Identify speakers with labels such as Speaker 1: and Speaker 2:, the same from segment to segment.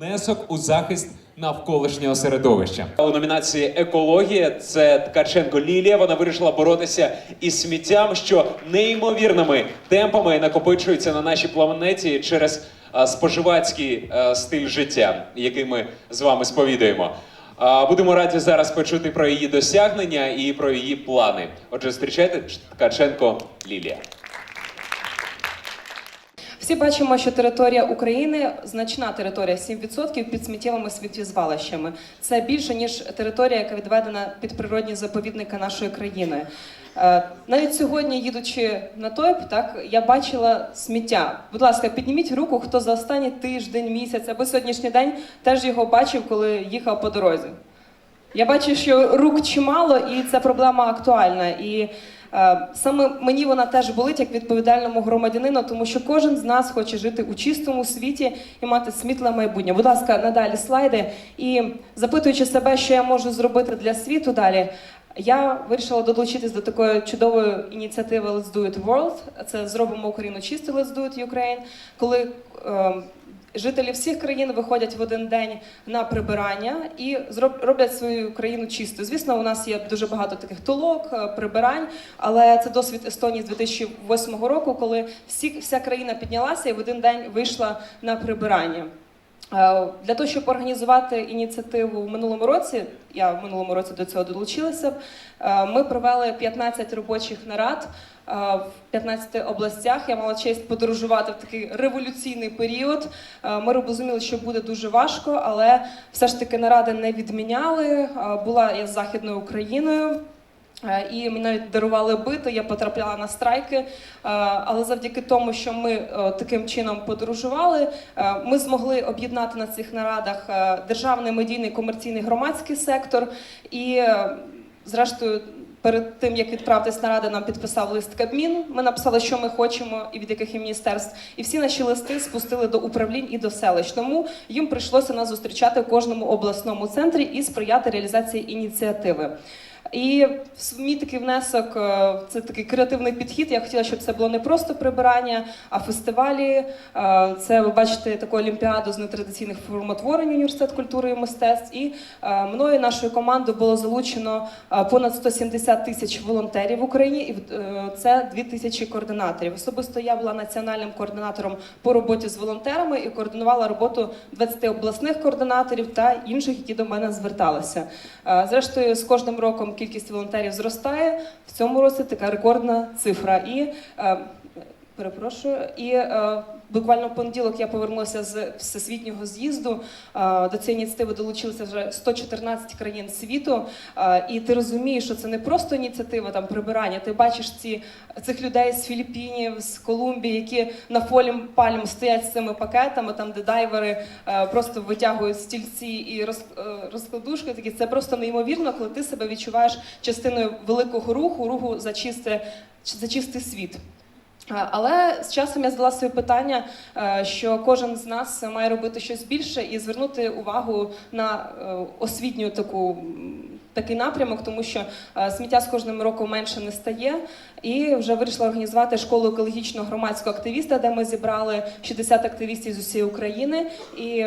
Speaker 1: внесок у захист навколишнього середовища.
Speaker 2: У номінації Екологія це Ткаченко Лілія. Вона вирішила боротися із сміттям, що неймовірними темпами накопичується на нашій планеті через споживацький стиль життя, який ми з вами сповідуємо. Будемо раді зараз почути про її досягнення і про її плани. Отже, зустрічайте Ткаченко Лілія.
Speaker 3: Всі бачимо, що територія України значна територія 7% під сміттєвими сміттєзвалищами. Це більше ніж територія, яка відведена під природні заповідники нашої країни. Е, Навіть сьогодні, їдучи на ТОЙП, так я бачила сміття. Будь ласка, підніміть руку, хто за останній тиждень, місяць або сьогоднішній день теж його бачив, коли їхав по дорозі. Я бачу, що рук чимало, і ця проблема актуальна. І саме мені вона теж болить як відповідальному громадянину, тому що кожен з нас хоче жити у чистому світі і мати світле майбутнє. Будь ласка, надалі слайди. І запитуючи себе, що я можу зробити для світу далі. Я вирішила долучитись до такої чудової ініціативи Let's Do It World. Це зробимо Україну чисту Let's Do It Ukraine, коли е, жителі всіх країн виходять в один день на прибирання і роблять свою країну чистою. Звісно, у нас є дуже багато таких толок, е, прибирань, але це досвід Естонії з 2008 року, коли всі, вся країна піднялася і в один день вийшла на прибирання. Е, Для того, щоб організувати ініціативу в минулому році, я в минулому році до цього долучилася. е, Ми провели 15 робочих нарад в 15 областях. Я мала честь подорожувати в такий революційний період. Ми розуміли, що буде дуже важко, але все ж таки наради не відміняли. Була я з Західною Україною. І мені навіть дарували бити, я потрапляла на страйки. Але завдяки тому, що ми е, таким чином подорожували, е, ми змогли об'єднати на цих нарадах е, державний медійний комерційний громадський сектор. І, зрештою, перед тим як відправитись на ради, нам підписав лист Кабмін. Ми написали, що ми хочемо і від яких і міністерств. І всі наші листи спустили до управлінь і до селищ. Тому їм прийшлося нас зустрічати в кожному обласному центрі і сприяти реалізації ініціативи. І мій такий внесок е, це такий креативний підхід. Я хотіла, щоб це було не просто прибирання, а фестивалі. Е, Це ви бачите таку олімпіаду з нетрадиційних формотворень університет культури і мистецтв. І е, мною нашою командою було залучено понад 170 тисяч волонтерів в Україні, і це 2 тисячі координаторів. Особисто я була національним координатором по роботі з волонтерами і координувала роботу 20 обласних координаторів та інших, які до мене зверталися. Зрештою, з кожним роком кількість волонтерів зростає. В цьому році така рекордна цифра. І е, перепрошую, і е, буквально в понеділок я повернулася з всесвітнього з'їзду. До цієї ініціативи долучилися вже 114 країн світу. І ти розумієш, що це не просто ініціатива там прибирання. Ти бачиш ці цих людей з Філіппінів, з Колумбії, які на фолі пальм стоять з цими пакетами, там де дайвери е, просто витягують стільці і е, розкладушки. Такі це просто неймовірно, коли ти себе відчуваєш частиною великого руху, руху за чисте за чистий світ. Е, Але з часом я задала собі питання, е, що кожен з нас має робити щось більше і звернути увагу на е, освітню таку. Такий напрямок, тому що сміття з кожним роком менше не стає, і вже вирішила організувати школу екологічного громадського активіста, де ми зібрали 60 активістів з усієї України і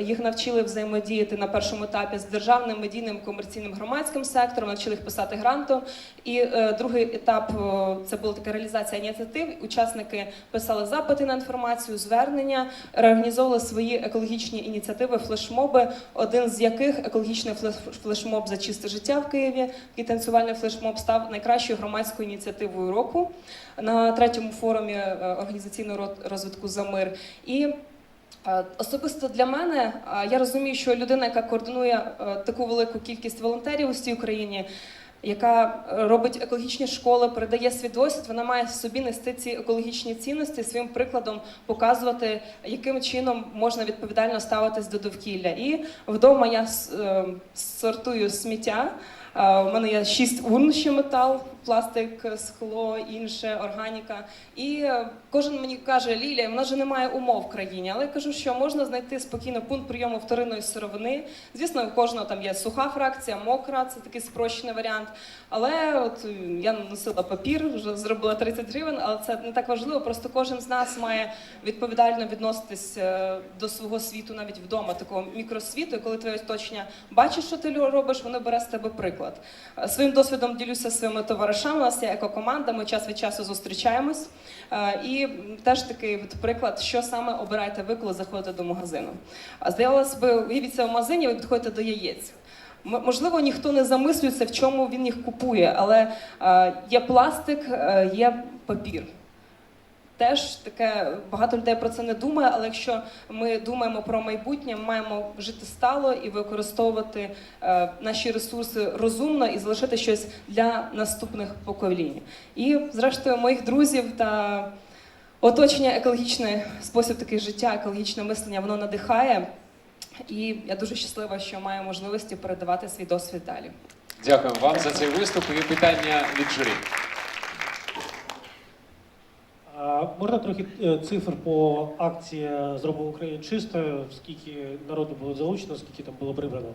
Speaker 3: їх навчили взаємодіяти на першому етапі з державним медійним комерційним громадським сектором, навчили їх писати грантом. І е, другий етап це була така реалізація ініціатив. Учасники писали запити на інформацію, звернення, реорганізовували свої екологічні ініціативи, флешмоби. Один з яких екологічний флеш- флешмоб за чисте життя в Києві. І танцювальний флешмоб став найкращою громадською ініціативою року на третьому форумі е, організаційного ро- розвитку за мир. І Особисто для мене е, я розумію, що людина, яка координує е, таку велику кількість волонтерів у всій Україні, яка е, робить екологічні школи, передає свій досвід, вона має в собі нести ці екологічні цінності, своїм прикладом показувати, яким чином можна відповідально ставитись до довкілля. І вдома я е, сортую сміття. Е, У мене є шість урн ще метал, пластик, скло, інше, органіка. І е, кожен мені каже, Лілія, в нас же немає умов в країні. Але я кажу, що можна знайти спокійно пункт прийому вторинної сировини. Звісно, у кожного там є суха фракція, мокра, це такий спрощений варіант. Але от е, я носила папір, вже зробила 30 гривень, але це не так важливо. Просто кожен з нас має відповідально відноситись е, до свого світу навіть вдома, такого мікросвіту. І коли твоє оточення бачить, що ти робиш, воно бере з тебе приклад. Е, Своїм досвідом ділюся зі своїми товаришами. У нас є екокоманда, ми час від часу зустрічаємось. Е, І теж такий приклад, що саме обираєте ви, коли заходите до магазину. Здавалось би, уявіться в магазині, ви підходите до яєць. Можливо, ніхто не замислюється, в чому він їх купує, але е, є пластик, є папір. Теж таке багато людей про це не думає, але якщо ми думаємо про майбутнє, маємо жити стало і використовувати е, наші ресурси розумно і залишити щось для наступних поколінь. І, зрештою, моїх друзів та оточення екологічний спосіб такий життя, екологічне мислення, воно надихає. І я дуже щаслива, що маю можливості передавати свій досвід далі.
Speaker 2: Дякуємо вам за цей виступ і питання від журі.
Speaker 4: Можна трохи е, цифр по акції Зробимо Україну чистою, скільки народу було залучено, скільки там було прибрано?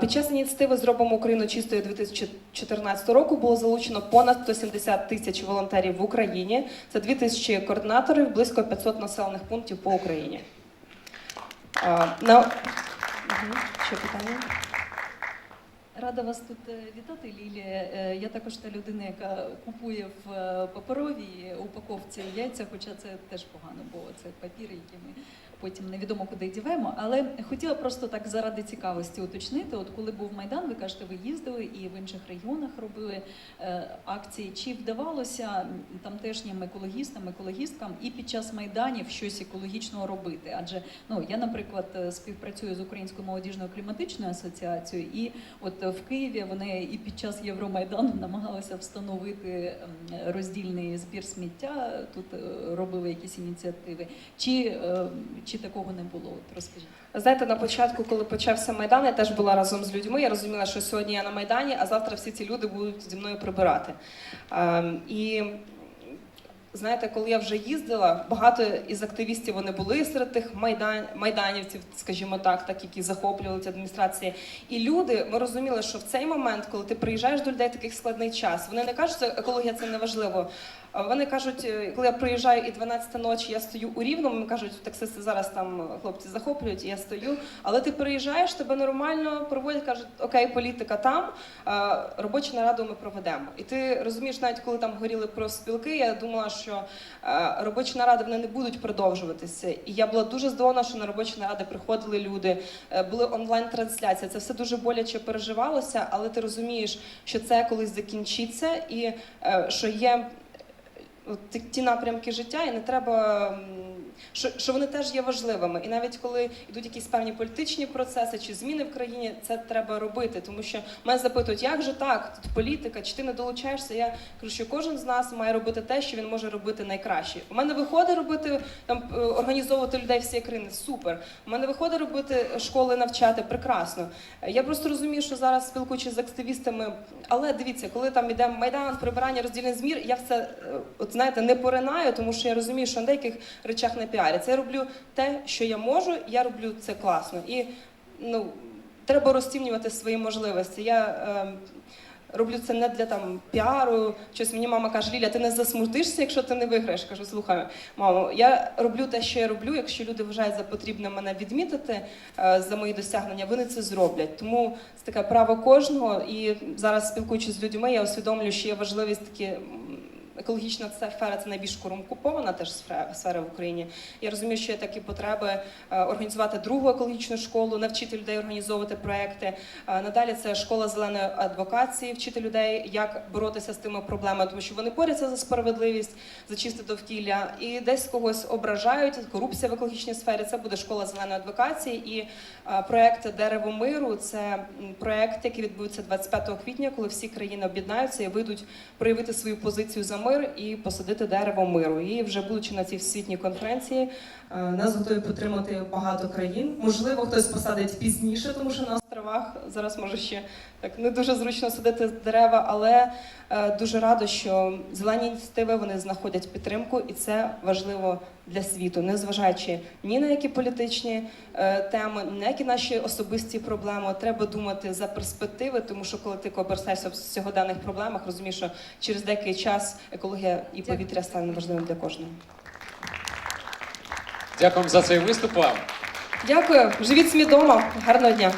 Speaker 3: Під час ініціативи Зробимо Україну чистою 2014 року було залучено понад 170 тисяч волонтерів в Україні. Це 2 тисячі координаторів, близько 500 населених пунктів по Україні. На... Ще питання?
Speaker 5: Рада вас тут е, вітати, Лілія. Е, Я також та людина, яка купує в е, паперовій упаковці яйця, хоча це теж погано, бо це папір, який ми потім невідомо куди діваємо. Але хотіла просто так заради цікавості уточнити. От коли був майдан, ви кажете, ви їздили і в інших регіонах робили акції. Чи вдавалося тамтешнім екологістам, екологісткам і під час майданів щось екологічного робити? Адже ну я, наприклад, співпрацюю з Українською молодіжною кліматичною асоціацією, і от в Києві вони і під час Євромайдану намагалися встановити роздільний збір сміття. Тут е, робили якісь ініціативи. Чи, е, чи такого не було? От розкажіть.
Speaker 3: Знаєте, на початку, коли почався майдан, я теж була разом з людьми. Я розуміла, що сьогодні я на майдані, а завтра всі ці люди будуть зі мною прибирати. Ем, і знаєте, коли я вже їздила, багато із активістів вони були серед тих майдан, майданівців, скажімо так, так які захоплювали ці адміністрації. І люди, ми розуміли, що в цей момент, коли ти приїжджаєш до людей в такий складний час, вони не кажуть, що екологія це не важливо. Вони кажуть, е, коли я приїжджаю і 12 ночі, я стою у рівному, кажуть, таксисти зараз там е, хлопці захоплюють, і я стою. Але ти приїжджаєш, тебе нормально проводять, кажуть, окей, політика там, робочу нараду ми проведемо. І ти розумієш, навіть коли там горіли профспілки, я думала, що е, робочі наради вони не будуть продовжуватися. І я була дуже здивована, що на робочі наради приходили люди, е, були онлайн-трансляції. Це все дуже боляче переживалося, але ти розумієш, що це колись закінчиться, і е, що є ті- напрямки життя, і не треба. Що, що вони теж є важливими, і навіть коли йдуть якісь певні політичні процеси чи зміни в країні, це треба робити. Тому що мене запитують, як же так, тут політика, чи ти не долучаєшся? Я кажу, що кожен з нас має робити те, що він може робити найкраще. У мене виходить робити там е, організовувати людей всієї країни. Супер. У мене виходить робити школи навчати прекрасно. Я просто розумію, що зараз спілкуючись з активістами, але дивіться, коли там іде майдан, прибирання, роздільний змір, я в це е, от знаєте не поринаю, тому що я розумію, що на деяких речах не піаряться. Я роблю те, що я можу, я роблю це класно. І ну треба розцінювати свої можливості. Я е, роблю це не для там піару. Щось мені мама каже, Ліля, ти не засмутишся, якщо ти не виграєш. Кажу, слухай, мамо, я роблю те, що я роблю. Якщо люди вважають за потрібне мене відмітити е, за мої досягнення, вони це зроблять. Тому це таке право кожного. І зараз спілкуючись з людьми, я усвідомлюю, що є важливість такі. Екологічна сфера це найбільш корумпована теж сфера, в Україні. Я розумію, що є такі потреби е, організувати другу екологічну школу, навчити людей організовувати проекти. Е, Надалі це школа зеленої адвокації, вчити людей, як боротися з тими проблемами, тому що вони борються за справедливість, за чисте довкілля, і десь когось ображають. Корупція в екологічній сфері. Це буде школа зеленої адвокації. І е, проект Дерево миру це проект, який відбудеться 25 квітня, коли всі країни об'єднаються і вийдуть проявити свою позицію за мир і посадити дерево миру. І вже будучи на цій всесвітній конференції, е, нас готові підтримати багато країн. Можливо, хтось посадить пізніше, тому що нас островах. Зараз може ще так не дуже зручно садити дерева, але е, дуже радо, що зелені ініціативи вони знаходять підтримку, і це важливо для світу, незважаючи ні на які політичні е, теми, ні на які наші особисті проблеми. Треба думати за перспективи, тому що коли ти коперсаєшся в сьогоденних проблемах, розумієш, що через деякий час екологія і
Speaker 5: Дякую.
Speaker 3: повітря стане важливим для кожного.
Speaker 2: Дякуємо за цей виступ вам.
Speaker 3: Дякую, живіть смідома, гарного дня.